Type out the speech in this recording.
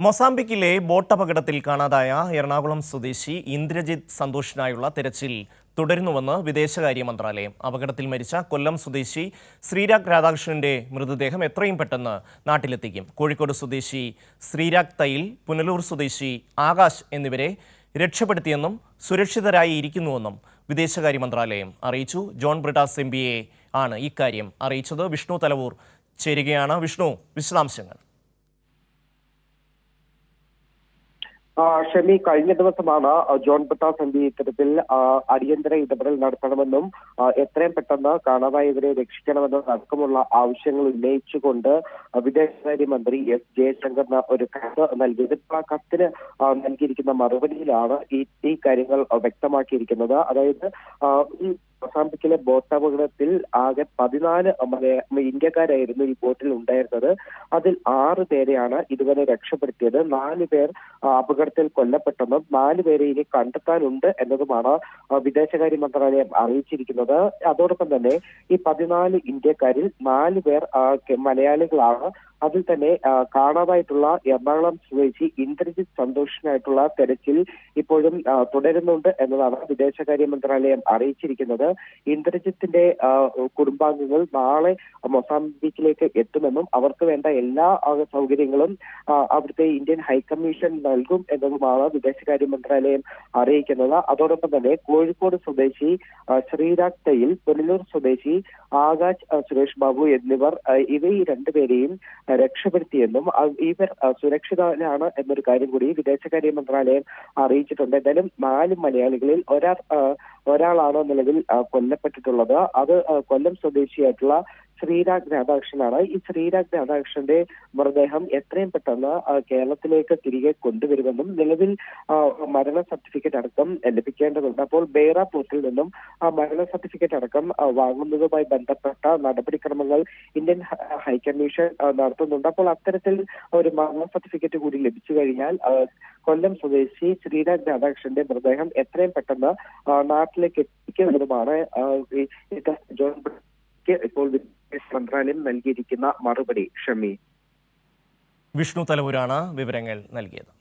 മൊസാംബിക്കിലെ boat അപകടത്തിൽ കാണാതായ എറണാകുളം സ്വദേശി ഇന്ദ്രജിത് സന്തോഷിനായുള്ള തെരച്ചിൽ തുടരുന്നുവെന്ന് വിദേശകാര്യ മന്ത്രാലയം. അപകടത്തിൽ മരിച്ച കൊല്ലം സ്വദേശി ശ്രീരാഗ് രാധാകൃഷ്ണന്റെ മൃതദേഹം എത്രയും പെട്ടെന്ന് നാട്ടിലെത്തിക്കും. കോഴിക്കോട് സ്വദേശി ശ്രീരാഗ് തൈൽ പുനലൂർ സ്വദേശി ആകാശ് എന്നിവരെ രക്ഷപ്പെടുത്തിയെന്നും സുരക്ഷിതരായി ഇരിക്കുന്നുവെന്നും വിദേശകാര്യ മന്ത്രാലയം അറിയിച്ചു. ജോൺ ബ്രിട്ടാസ് എം ആണ് ഇക്കാര്യം അറിയിച്ചത്. വിഷ്ണു തലവൂർ ചേരുകയാണ്. വിഷ്ണു വിശദാംശങ്ങൾ ആ, ഷമി കഴിഞ്ഞ ദിവസമാണ് ജോൺ പി ഇത്തരത്തിൽ അടിയന്തര ഇടപെടൽ നടത്തണമെന്നും എത്രയും പെട്ടെന്ന് കാണാതായവരെ രക്ഷിക്കണമെന്നും അടക്കമുള്ള ആവശ്യങ്ങൾ ഉന്നയിച്ചുകൊണ്ട് വിദേശകാര്യമന്ത്രി എസ് ജയശങ്കറിന് ഒരു കത്ത് നൽകിയത് ആ കത്തിന് നൽകിയിരിക്കുന്ന മറുപടിയിലാണ് ഈ ഈ കാര്യങ്ങൾ വ്യക്തമാക്കിയിരിക്കുന്നത്. അതായത് ഈ മൊസാമ്പിക്കിലെ ബോട്ട് അപകടത്തിൽ ആകെ പതിനാല് ഇന്ത്യക്കാരായിരുന്നു ഈ ബോട്ടിൽ ഉണ്ടായിരുന്നത്. അതിൽ ആറ് പേരെയാണ് ഇതുവരെ രക്ഷപ്പെടുത്തിയത്. നാല് പേർ അപകടത്തിൽ കൊല്ലപ്പെട്ടെന്നും നാല് പേരെ ഇനി കണ്ടെത്താനുണ്ട് എന്നതുമാണ് വിദേശകാര്യ മന്ത്രാലയം അറിയിച്ചിരിക്കുന്നത്. അതോടൊപ്പം തന്നെ ഈ പതിനാല് ഇന്ത്യക്കാരിൽ നാല് പേർ മലയാളികളാണ്. അതിൽ തന്നെ കാണാതായിട്ടുള്ള എറണാകുളം സ്വദേശി ഇന്ദ്രജിത് സന്തോഷിനായിട്ടുള്ള തെരച്ചിൽ ഇപ്പോഴും തുടരുന്നുണ്ട് എന്നതാണ് വിദേശകാര്യ മന്ത്രാലയം അറിയിച്ചിരിക്കുന്നത്. ഇന്ദ്രജിത്തിന്റെ കുടുംബാംഗങ്ങൾ നാളെ മൊസാംബിക്കിലേക്ക് എത്തുമെന്നും അവർക്ക് വേണ്ട എല്ലാ സൗകര്യങ്ങളും അവിടുത്തെ ഇന്ത്യൻ ഹൈക്കമ്മീഷൻ നൽകും എന്നതുമാണ് വിദേശകാര്യ മന്ത്രാലയം അറിയിക്കുന്നത്. അതോടൊപ്പം തന്നെ കോഴിക്കോട് സ്വദേശി ശ്രീരാഗ് തയ്യിൽ പുനലൂർ സ്വദേശി ആകാശ് സുരേഷ് ബാബു എന്നിവർ ഇവ ഈ രണ്ടുപേരെയും രക്ഷപ്പെടുത്തിയെന്നും ഇവർ സുരക്ഷിതരാണ് എന്നൊരു കാര്യം കൂടി വിദേശകാര്യ മന്ത്രാലയം അറിയിച്ചിട്ടുണ്ട്. എന്തായാലും നാല് മലയാളികളിൽ ഒരാൾ ഒരാളാണ് നിലവിൽ കൊല്ലപ്പെട്ടിട്ടുള്ളത്. അത് കൊല്ലം സ്വദേശിയായിട്ടുള്ള ശ്രീരാഗ് രാധാകൃഷ്ണനാണ്. ഈ ശ്രീരാഗ് രാധാകൃഷ്ണന്റെ മൃതദേഹം എത്രയും പെട്ടെന്ന് കേരളത്തിലേക്ക് തിരികെ കൊണ്ടുവരുമെന്നും നിലവിൽ മരണ സർട്ടിഫിക്കറ്റ് അടക്കം ലഭിക്കേണ്ടതുണ്ട്. അപ്പോൾ ബേറ പോർട്ടിൽ നിന്നും മരണ സർട്ടിഫിക്കറ്റ് അടക്കം വാങ്ങുന്നതുമായി ബന്ധപ്പെട്ട നടപടിക്രമങ്ങൾ ഇന്ത്യൻ ഹൈക്കമ്മീഷൻ നടത്തുന്നുണ്ട്. അപ്പോൾ അത്തരത്തിൽ ഒരു മരണ സർട്ടിഫിക്കറ്റ് കൂടി ലഭിച്ചു കഴിഞ്ഞാൽ കൊല്ലം സ്വദേശി ശ്രീരാഗ് രാധാകൃഷ്ണന്റെ മൃതദേഹം എത്രയും പെട്ടെന്ന് ആ, നാട്ടിലേക്ക് എത്തിക്കുന്നതുമാണ് ജോൺ ഇപ്പോൾ വിദേശ മന്ത്രാലയം നൽകിയിരിക്കുന്ന മറുപടി ഷമി. വിഷ്ണു തലവൂരാണ് വിവരങ്ങൾ നൽകിയത്.